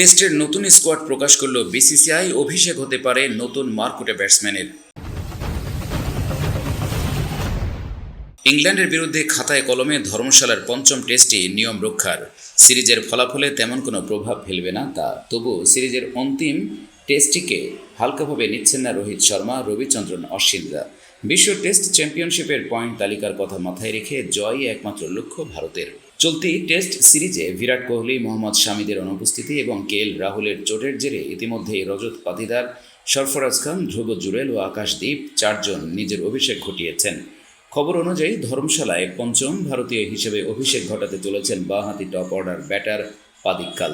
টেস্টের নতুন স্কোয়াড প্রকাশ করল বিসিসিআই অভিষেক হতে পারে নতুন মার্কুটে ব্যাটসম্যানের। ইংল্যান্ডের বিরুদ্ধে খাতায় কলমে ধর্মশালার পঞ্চম টেস্টে নিয়ম রক্ষার। সিরিজের ফলাফলে তেমন কোনো প্রভাব ফেলবে না তা। তবু সিরিজের অন্তিম টেস্টটিকে হালকাভাবে নিচ্ছেন না রোহিত শর্মা, রবিচন্দ্রন অশ্বিনরা বিশ্ব টেস্ট চ্যাম্পিয়নশিপের পয়েন্ট তালিকার কথা মাথায় রেখে জয়ই একমাত্র লক্ষ্য ভারতের। চলতি টেস্ট সিরিজে বিরাট কোহলি, মোহাম্মদ শামিদের অনুপস্থিতি এবং কে এল রাহুলের চোটের জেরে ইতিমধ্যেই রজত পাতিদার, সরফরাজ খান, ধ্রুব জুরেল ও আকাশদীপ চারজন নিজের অভিষেক ঘটিয়েছেন। খবর অনুযায়ী ধর্মশালায় পঞ্চম ভারতীয় হিসেবে অভিষেক ঘটাতে চলেছেন বাঁহাতি টপ অর্ডার ব্যাটার পাদিক্কাল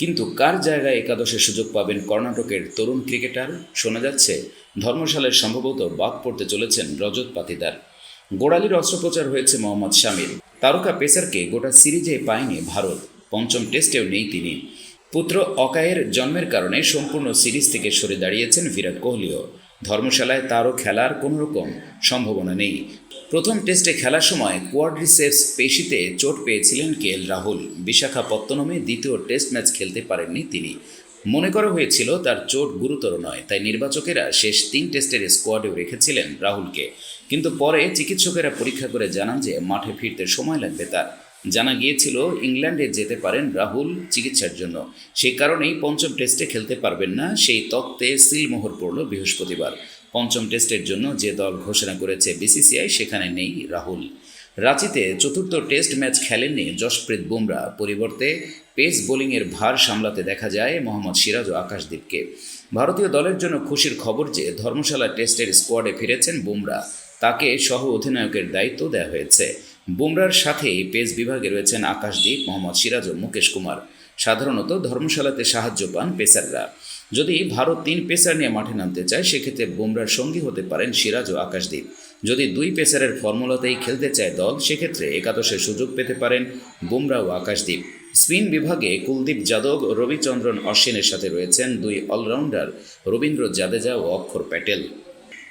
কিন্তু কার জায়গায় একাদশে সুযোগ পাবেন কর্ণাটকের তরুণ ক্রিকেটার? শোনা যাচ্ছে, ধর্মশালায় সম্ভবত বাদ পড়তে চলেছেন রজত পাতিদার। গোড়ালির অস্ত্রোপচার হয়েছে মোহাম্মদ শামির তারকা পেসারকে গোটা সিরিজে পায়নি ভারত। পঞ্চম টেস্টেও নেই তিনি। পুত্র অকায়ের জন্মের কারণে সম্পূর্ণ সিরিজ থেকে সরে দাঁড়িয়েছেন বিরাট কোহলিও। ধর্মশালায় তারও খেলার কোনো রকম সম্ভাবনা নেই। প্রথম টেস্টে খেলার সময় কোয়াড্রিসেপস পেশিতে চোট পেয়েছিলেন কে এল রাহুল। বিশাখাপত্তনমে দ্বিতীয় টেস্ট ম্যাচ খেলতে পারেননি তিনি। মনে করা হয়েছিল তার চোট গুরুতর নয়, তাই নির্বাচকেরা শেষ তিন টেস্টের স্কোয়াডেও রেখেছিলেন রাহুলকে। কিন্তু পরে চিকিৎসকেরা পরীক্ষা করে জানান যে মাঠে ফিরতে সময় লাগবে তার। জানা গিয়েছিল, ইংল্যান্ডে যেতে পারেন রাহুল চিকিৎসার জন্য। সেই কারণেই পঞ্চম টেস্টে খেলতে পারবেন না, সেই তত্ত্বে সিলমোহর পড়ল বৃহস্পতিবার। পঞ্চম টেস্টের জন্য যে দল ঘোষণা করেছে বিসিসিআই, সেখানে নেই রাহুল। রাঁচিতে চতুর্থ টেস্ট ম্যাচ খেলেননি যশপ্রীত বুমরা। পরিবর্তে পেস বোলিংয়ের ভার সামলাতে দেখা যায় মোহাম্মদ সিরাজ ও আকাশদীপকে ভারতীয় দলের জন্য খুশির খবর যে ধর্মশালা টেস্টের স্কোয়াডে ফিরেছেন বুমরা। তাকে সহ অধিনায়কের দায়িত্ব দেওয়া হয়েছে। বুমরার সাথেই পেস বিভাগে রয়েছেন আকাশদীপ মোহাম্মদ সিরাজ ও মুকেশ কুমার। সাধারণত ধর্মশালাতে সাহায্য পান পেসাররা। যদি ভারত তিন পেসার নিয়ে মাঠে নামতে চায়, সেক্ষেত্রে বুমরার সঙ্গী হতে পারেন সিরাজ ও আকাশদীপ যদি দুই পেসারের ফর্মুলাতেই খেলতে চায় দল, সেক্ষেত্রে একাদশে সুযোগ পেতে পারেন বুমরা ও আকাশদীপ। স্পিন বিভাগে কুলদীপ যাদব, রবিচন্দ্রন অশ্বিনের সাথে রয়েছেন দুই অলরাউন্ডার রবীন্দ্র জাদেজা ও অক্ষর প্যাটেল।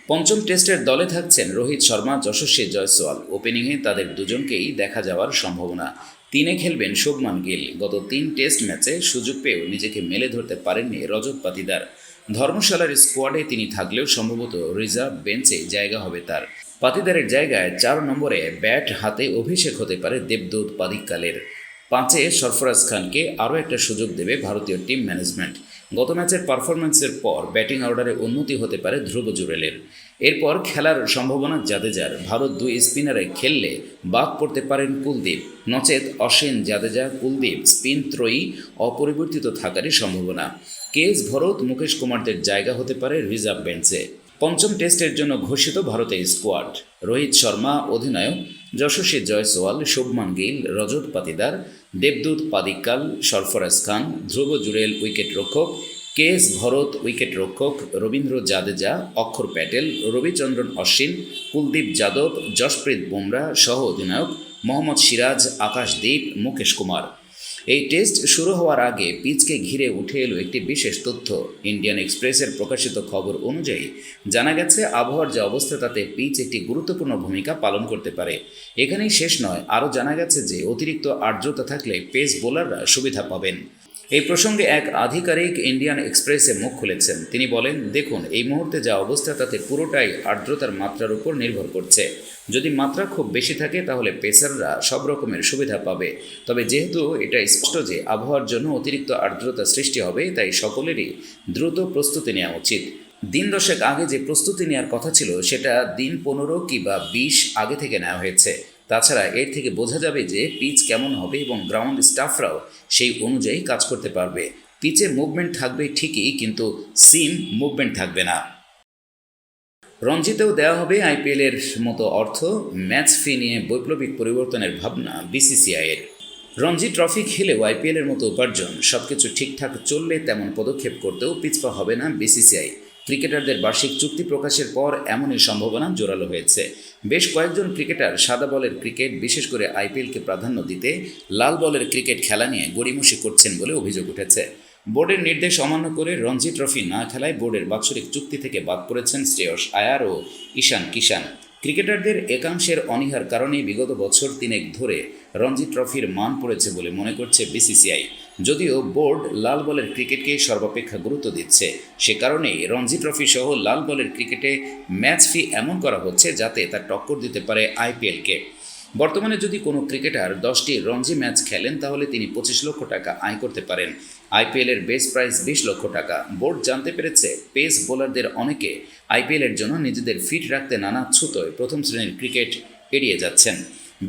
পঞ্চম টেস্টের দলে থাকছেন রোহিত শর্মা, যশস্বী জয়সওয়াল। ওপেনিংয়ে তাদের দুজনকেই দেখা যাওয়ার সম্ভাবনা। তিনে খেলবেন শুভমান গিল। গত তিন টেস্ট ম্যাচে সুযোগ পেয়েও নিজেকে মেলে ধরতে পারেননি রজত পাতিদার। ধর্মশালার স্কোয়াডে তিনি থাকলেও সম্ভবত রিজার্ভ বেঞ্চে জায়গা হবে তার। পাতিদারের জায়গায় চার নম্বরে ব্যাট হাতে অভিষেক হতে পারে দেবদূত পাদিক্কালের। পাঁচে সরফরাজ খানকে আরও একটা সুযোগ দেবে ভারতীয় টিম ম্যানেজমেন্ট গত ম্যাচের পারফরম্যান্সের পর ব্যাটিং অর্ডারে উন্নতি হতে পারে ধ্রুব জুরেলের। এরপর খেলার সম্ভাবনা জাদেজার। ভারত দুই স্পিনারে খেললে বাদ পড়তে পারেন কুলদীপ। নচেত অশ্বিন জাদেজা, কুলদীপ, স্পিন ত্রয়ী, অপরিবর্তিত থাকারই সম্ভাবনা। কেএস ভরত মুকেশ কুমারদের জায়গা হতে পারে রিজার্ভ বেঞ্চে। পঞ্চম টেস্টের জন্য ঘোষিত ভারতের স্কোয়াড। রোহিত শর্মা, অধিনায়ক যশস্বী জয়সওয়াল, শুভমান গিল, রজত পাতিদার, দেবদূত পাদিক্কাল, সরফরাজ খান, ধ্রুব জুরেল উইকেট রক্ষক কে এস ভরত উইকেট রক্ষক রবীন্দ্র জাদেজা, অক্ষর প্যাটেল, রবিচন্দ্রন অশ্বিন, কুলদীপ যাদব, যশপ্রীত বুমরা সহ অধিনায়ক মোহাম্মদ সিরাজ, আকাশদীপ, মুকেশ কুমার। এই টেস্ট শুরু হওয়ার আগে পিচকে ঘিরে উঠে এলো একটি বিশেষ তথ্য। ইন্ডিয়ান এক্সপ্রেসের প্রকাশিত খবর অনুযায়ী জানা গেছে, আবহাওয়ার যে অবস্থা তাতে পিচ একটি গুরুত্বপূর্ণ ভূমিকা পালন করতে পারে। এখানেই শেষ নয়, আরও জানা গেছে যে অতিরিক্ত আর্দ্রতা থাকলে পেস বোলাররা সুবিধা পাবেন। এই প্রসঙ্গে এক আধিকারিক ইন্ডিয়ান এক্সপ্রেসে মুখ খুলেছেন। তিনি বলেন, দেখুন, এই মুহূর্তে যা অবস্থা তাতে পুরোটাই আর্দ্রতার মাত্রার উপর নির্ভর করছে। যদি মাত্রা খুব বেশি থাকে, তাহলে পেসাররা সব রকমের সুবিধা পাবে। তবে যেহেতু এটা স্পষ্ট যে আবহাওয়ার জন্য অতিরিক্ত আর্দ্রতা সৃষ্টি হবে, তাই সকলেরই দ্রুত প্রস্তুতি নেওয়া উচিত। দিন দশেক আগে যে প্রস্তুতি নেওয়ার কথা ছিল, সেটা দিন পনেরো কিংবা বিশ আগে থেকে নেওয়া হয়েছে। তাছাড়া এর থেকে বোঝা যাবে যে পিচ কেমন হবে এবং গ্রাউন্ড স্টাফরাও সেই অনুযায়ী কাজ করতে পারবে। পিচে মুভমেন্ট থাকবে ঠিকই, কিন্তু সিম মুভমেন্ট থাকবে না। রঞ্জিতেও দেওয়া হবে আইপিএলের মতো অর্থ। ম্যাচ ফি নিয়ে বৈপ্লবিক পরিবর্তনের ভাবনা বিসিসিআইয়ের রঞ্জি ট্রফি খেলেও আইপিএলের মতো উপার্জন, সবকিছু ঠিকঠাক চললে তেমন পদক্ষেপ করতেও পিছপা হবে না বিসিসিআই ক্রিকেটারদের বার্ষিক চুক্তি প্রকাশের পর এমনই সম্ভাবনা জোরালো হয়েছে। বেশ কয়েকজন ক্রিকেটার সাদা বলের ক্রিকেট, বিশেষ করে আইপিএলকে প্রাধান্য দিতে লাল বলের ক্রিকেট খেলা নিয়ে গড়িমসি করছেন বলে অভিযোগ উঠেছে। বোর্ডের নির্দেশ অমান্য করে রঞ্জি ট্রফি না খেলায় বোর্ডের বাৎসরিক চুক্তি থেকে বাদ পড়েছেন শ্রেয়স আয়ার ও ঈশান কিষান। ক্রিকেটারদের একাংশের অনীহার কারণে বিগত বছর তিনেক ধরে রঞ্জি ট্রফির মান পড়েছে বলে মনে করছে বিসিসিআই। যদিও বোর্ড লাল বলের ক্রিকেটকে সর্বাপেক্ষা গুরুত্ব দিচ্ছে, সে কারণেই রঞ্জি ট্রফি সহ লাল বলের ক্রিকেটে ম্যাচ ফি এমন করা হচ্ছে যাতে তার টক্কর দিতে পারে আইপিএলকে। বর্তমানে যদি কোনো ক্রিকেটার দশটি রঞ্জি ম্যাচ খেলেন, তাহলে তিনি পঁচিশ লক্ষ টাকা আয় করতে পারেন। আইপিএলের বেস প্রাইস বিশ লক্ষ টাকা। বোর্ড জানতে পেরেছে, পেস বোলারদের অনেকে আইপিএলের জন্য নিজেদের ফিট রাখতে নানা ছুতোয় প্রথম শ্রেণির ক্রিকেট এড়িয়ে যাচ্ছেন।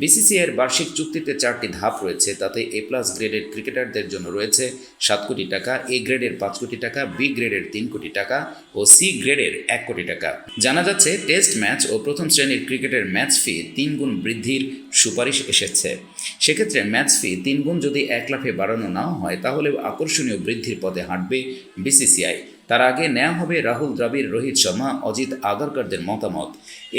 বিসিসিআইয়ের বার্ষিক চুক্তিতে চারটি ধাপ রয়েছে, তাতে এ প্লাস গ্রেডের ক্রিকেটারদের জন্য রয়েছে সাত কোটি টাকা এ গ্রেডের পাঁচ কোটি টাকা বি গ্রেডের তিন কোটি টাকা ও সি গ্রেডের এক কোটি টাকা। জানা যাচ্ছে টেস্ট ম্যাচ ও প্রথম শ্রেণির ক্রিকেটের ম্যাচ ফি তিন গুণ বৃদ্ধির সুপারিশ এসেছে। সেক্ষেত্রে ম্যাচ ফি তিন গুণ যদি এক লাফে বাড়ানো না হয় তাহলে আকর্ষণীয় বৃদ্ধির পথে হাঁটবে বিসিসিআই। তার আগে নেওয়া হবে রাহুল দ্রাবিড়, রোহিত শর্মা, অজিত আগারকারদের মতামত।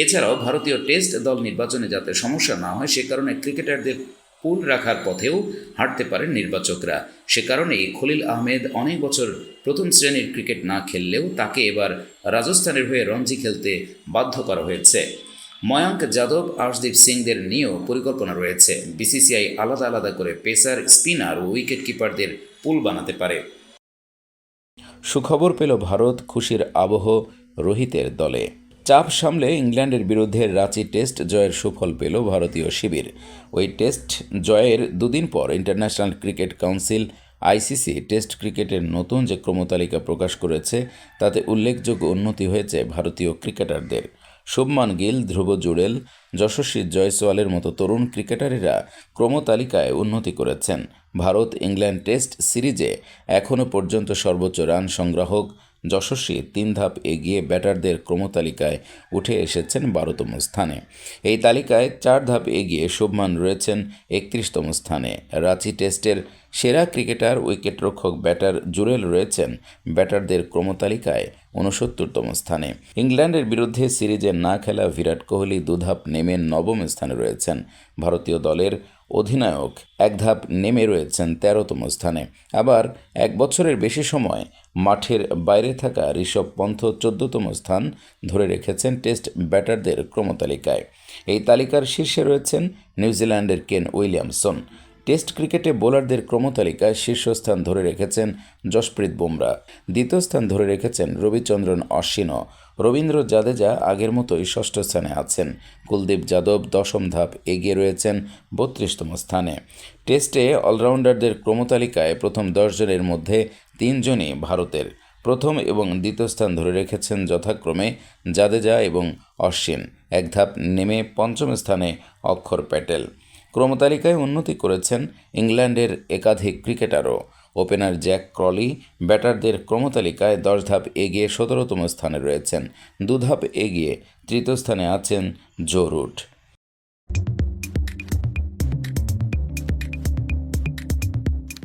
এছাড়াও ভারতীয় টেস্ট দল নির্বাচনে যাতে সমস্যা না হয়, সে কারণে ক্রিকেটারদের পুল রাখার পথেও হাঁটতে পারেন নির্বাচকরা। সে কারণেই খলিল আহমেদ অনেক বছর প্রথম শ্রেণির ক্রিকেট না খেললেও তাকে এবার রাজস্থানের হয়ে রঞ্জি খেলতে বাধ্য করা হয়েছে। ময়াঙ্ক যাদব আর্শদীপ সিংদের নিয়েও পরিকল্পনা রয়েছে। বিসিসিআই আলাদা আলাদা করে পেসার, স্পিনার ও উইকেট কিপারদের পুল বানাতে পারে। সুখবর পেল ভারত খুশির আবহ রোহিতের দলে। চাপ সামলে ইংল্যান্ডের বিরুদ্ধে রাঁচি টেস্ট জয়ের সুফল পেল ভারতীয় শিবির। ওই টেস্ট জয়ের দুদিন পর international cricket council ICC test ক্রিকেটের নতুন যে ক্রমতালিকা প্রকাশ করেছে, তাতে উল্লেখযোগ্য উন্নতি হয়েছে ভারতীয় ক্রিকেটারদের। শুভমান গিল, ধ্রুব জুড়েল, যশস্বী জয়সওয়ালের মতো তরুণ ক্রিকেটারেরা ক্রমতালিকায় উন্নতি করেছেন। ভারত ইংল্যান্ড টেস্ট সিরিজে এখনও পর্যন্ত সর্বোচ্চ রান সংগ্রাহক যশস্বী তিন ধাপ এগিয়ে ব্যাটারদের ক্রমতালিকায় উঠে এসেছেন বারোতম স্থানে। এই তালিকায় চার ধাপ এগিয়ে শুভমান রয়েছেন একত্রিশতম স্থানে। রাঁচি টেস্টের সেরা ক্রিকেটার, উইকেটরক্ষক ব্যাটার জুরেল রয়েছেন ব্যাটারদের ক্রমতালিকায় ঊনসত্তরতম স্থানে। ইংল্যান্ডের বিরুদ্ধে সিরিজে না খেলা বিরাট কোহলি দুধাপ নেমে নবম স্থানে রয়েছেন। ভারতীয় দলের অধিনায়ক এক ধাপ নেমে রয়েছেন তেরোতম স্থানে। আবার এক বছরের বেশি সময় মাঠের বাইরে থাকা ঋষভ পন্থ চোদ্দতম স্থান ধরে রেখেছেন টেস্ট ব্যাটারদের ক্রমতালিকায়। এই তালিকার শীর্ষে রয়েছেন নিউজিল্যান্ডের কেন উইলিয়ামসন। টেস্ট ক্রিকেটে বোলারদের ক্রমতালিকায় শীর্ষস্থান ধরে রেখেছেন যশপ্রীত বুমরা। দ্বিতীয় স্থান ধরে রেখেছেন রবিচন্দ্রন অশ্বিনও। রবীন্দ্র জাদেজা আগের মতোই ষষ্ঠ স্থানে আছেন। কুলদীপ যাদব দশম ধাপ এগিয়ে রয়েছেন বত্রিশতম স্থানে। টেস্টে অলরাউন্ডারদের ক্রমতালিকায় প্রথম দশ জনের মধ্যে তিনজনই ভারতের। প্রথম এবং দ্বিতীয় স্থান ধরে রেখেছেন যথাক্রমে জাদেজা এবং অশ্বিন। এক ধাপ নেমে পঞ্চম স্থানে অক্ষর প্যাটেল। ক্রমতালিকায় উন্নতি করেছেন ইংল্যান্ডের একাধিক ক্রিকেটারও। ওপেনার জ্যাক ক্রলি ব্যাটারদের ক্রমতালিকায় দশ ধাপ এগিয়ে সতেরোতম স্থানে রয়েছেন। দু ধাপ এগিয়ে তৃতীয় স্থানে আছেন জো রুট।